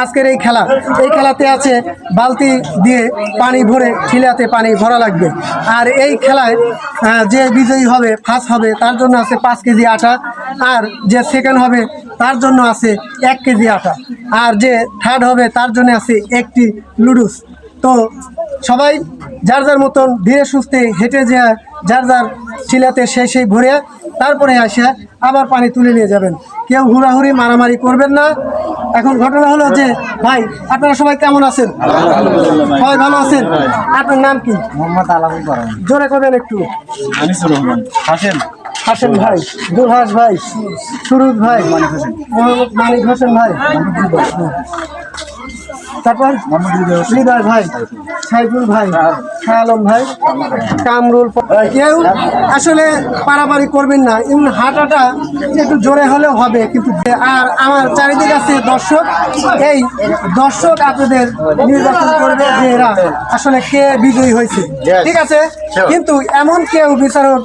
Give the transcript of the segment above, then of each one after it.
আজকের এই খেলা। এই খেলাতে আছে বালতি দিয়ে পানি ভরে ঠিলাতে পানি ভরা লাগবে। আর এই খেলায় যে বিজয়ী হবে ফার্স্ট হবে, তার জন্য আছে পাঁচ কেজি আটা। আর যে সেকেন্ড হবে, তার জন্য আছে এক কেজি আটা। আর যে থার্ড হবে, তার জন্য আছে একটি লুডুস তো সবাই, যার যার মতন ধীরে সুস্থে হেঁটে যে যার যার ঠিলাতে সেই সেই ভরে তারপরে আসে আবার পানি তুলে নিয়ে যাবেন। কেউ হুড়াহুড়ি মারামারি করবেন না। এখন ঘটনা হলো যে ভাই আপনারা সবাই কেমন আছেন? সবাই ভালো আছেন? আপনার নাম কি? মোহাম্মদ আলামুল জোরে করবেন একটু। আনিসুর রহমান। হাসেন হাসেন ভাই দুলহাস। ভাই সুরুজ ভাই মোহাম্মদ মানিক হোসেন ভাই। তারপর হৃদয় ভাই সাইফুল ভাই আলম ভাই কামরুল কেউ আসলে পারাপারি করবেন না। এমন হাঁটাটা একটু জোরে হলেও হবে কিন্তু আর আমার চারিদিকে আছে দর্শক। এই দর্শক আপনাদের নির্বাচন করবে যে এরা। আসলে কে বিজয়ী হয়েছে। ঠিক আছে? কিন্তু এমন কেউ বিচারক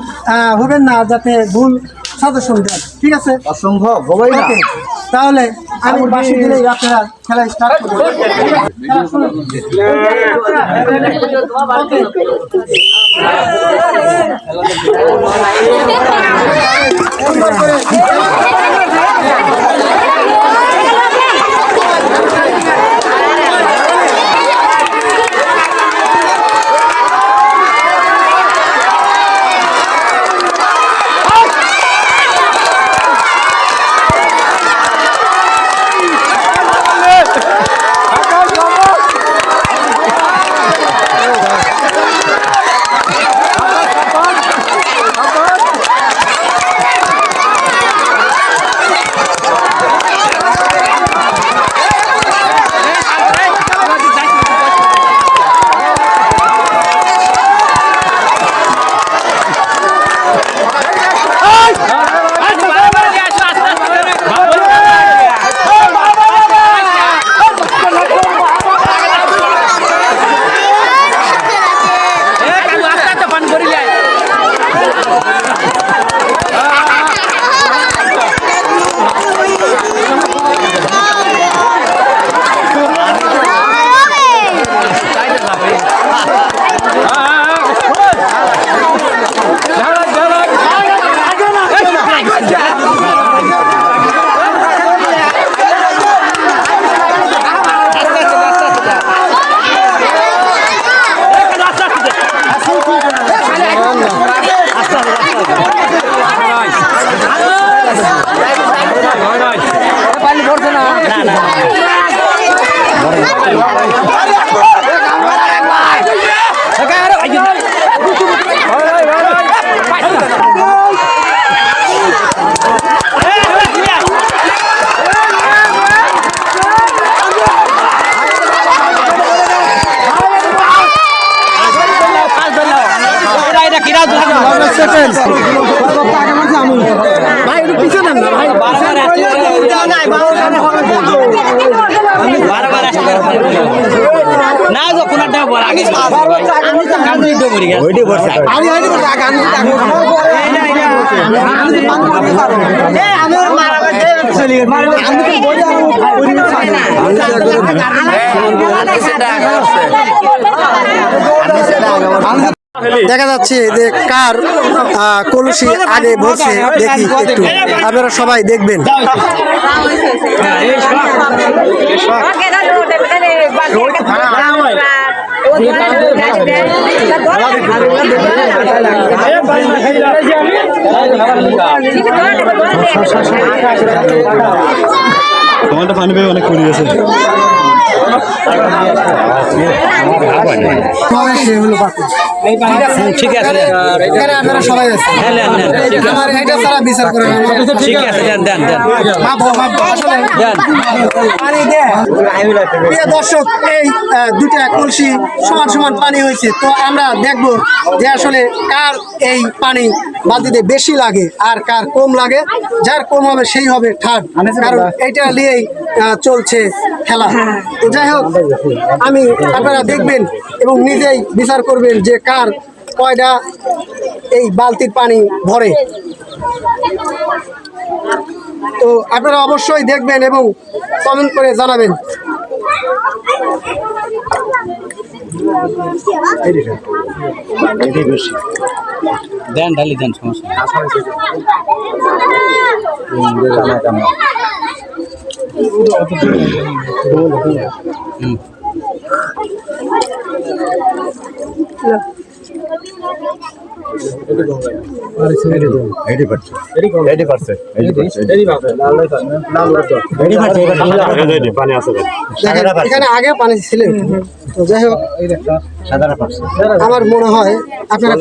হবেন না যাতে ভুল সাজেশন দেন ঠিক আছে? অসম্ভব হবেই না। তাহলে আমি বাসি দিলেই আপনারা খেলা স্টার্ট করবেন। ভাই একটু পিছিয়ে দেন না ভাই। না যখন একটা বড় আগে আমি তো মরি ওইটি বসে। আমি হয়তো বলছি, আগে আমি আগে দেখা যাচ্ছে যে কার আহ, কলসি আগে ভরছে দেখি একটু। আপনারা সবাই দেখবেন। তোমারটা পানি পেয়ে অনেক পড়ে ঠিক আছে আপনারা সবাই আছেন হ্যাঁ, আছে। আমার এটা বিচার করেন ঠিক আছে দেন দেন দেন। প্রিয় দর্শক এই দুটা কলসি সমান সমান পানি হয়েছে। তো আমরা দেখব যে আসলে কার এই পানি বালতিতে বেশি লাগে আর কার কম লাগে। যার কম হবে সেই হবে থার্ড কারণ এইটা নিয়েই চলছে খেলা। যাই হোক আমি আপনারা দেখবেন এবং নিজেই বিচার করবেন যে কার কয়টা এই বালতির পানি ভরে। তো আপনারা অবশ্যই দেখবেন এবং কমেন্ট করে জানাবেন। দেন ঢালি দেন সমস্যা Là. আমার মনে হয় আপনারা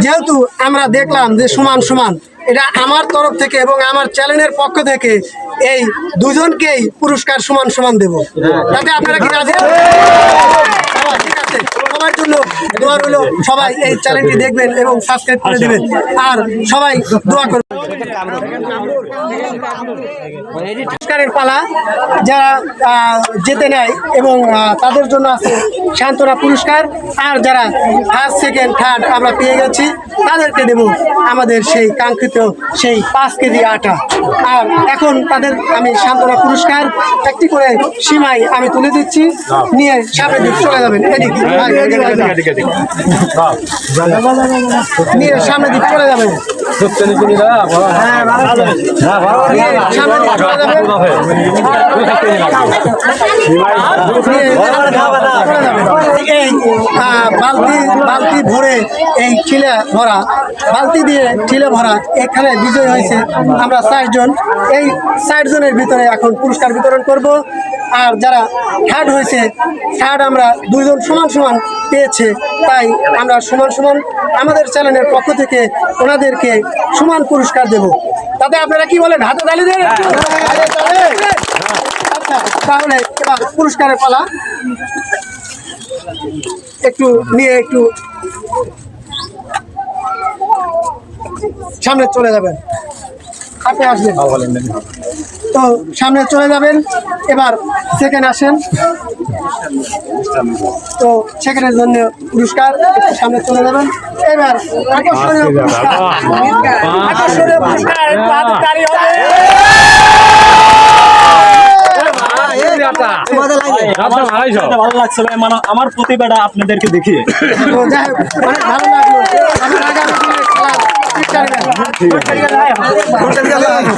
যেহেতু আমরা দেখলাম যে সমান সমান, এটা আমার তরফ থেকে এবং আমার চ্যানেলের পক্ষ থেকে এই দুজনকেই পুরস্কার সমান সমান দেব। তাতে আপনারা কি রাজি? ঠিক আছে। সবার জন্য দোয়া রইল। সবাই এই চ্যানেলটি দেখবেন এবং সাবস্ক্রাইব করে দিবেন। আর সবাই দোয়া করবেন। পুরস্কারের পালা যারা যেতে নেয় এবং তাদের জন্য আছে সান্ত্বনা পুরস্কার আর যারা ফার্স্ট সেকেন্ড থার্ড আমরা পেয়ে গেছি তাদেরকে দেব আমাদের সেই কাঙ্ক্ষিত সেই পাঁচ কেজি আটা। আর এখন তাদের আমি সান্ত্বনা পুরস্কার একটি করে সীমায় আমি তুলে দিচ্ছি নিয়ে সামনের দিকে চলে যাবেন। এদিক। নিয়ে সামনের দিকে চলে যাবেন। বালতি বালতি ভরে এই ঠিলে ভরা বালতি দিয়ে ঠিলে ভরা এখানে বিজয় হয়েছে আমরা ষাটজন এই ষাটজনের ভিতরে এখন পুরস্কার বিতরণ করব। আর যারা থার্ড হয়েছে থার্ড আমরা দুইজন সমান সমান পেয়েছে। তাই আমরা সমান সমান আমাদের চ্যানেলের পক্ষ থেকে ওনাদেরকে সমান পুরস্কার দেব। তাতে আপনারা কি বলেন? হাতে তালি দেন? আচ্ছা তাহলে এবার পুরস্কারের পালা। একটু নিয়ে একটু সামনে চলে যাবেন। আপনি আসবেন। তো সামনে চলে যাবেন এবার সেকেন্ড আসেন। তো সেকেন্ডের জন্য পুরস্কার সামনে চলে যাবেন। এবার আকর্ষণীয় পুরস্কার। আকর্ষণীয় পুরস্কার ভালো লাগছে। ভাই মানে আমার প্রতিভাটা আপনাদেরকে দেখিয়ে। ভালো লাগল। দিনের খেলার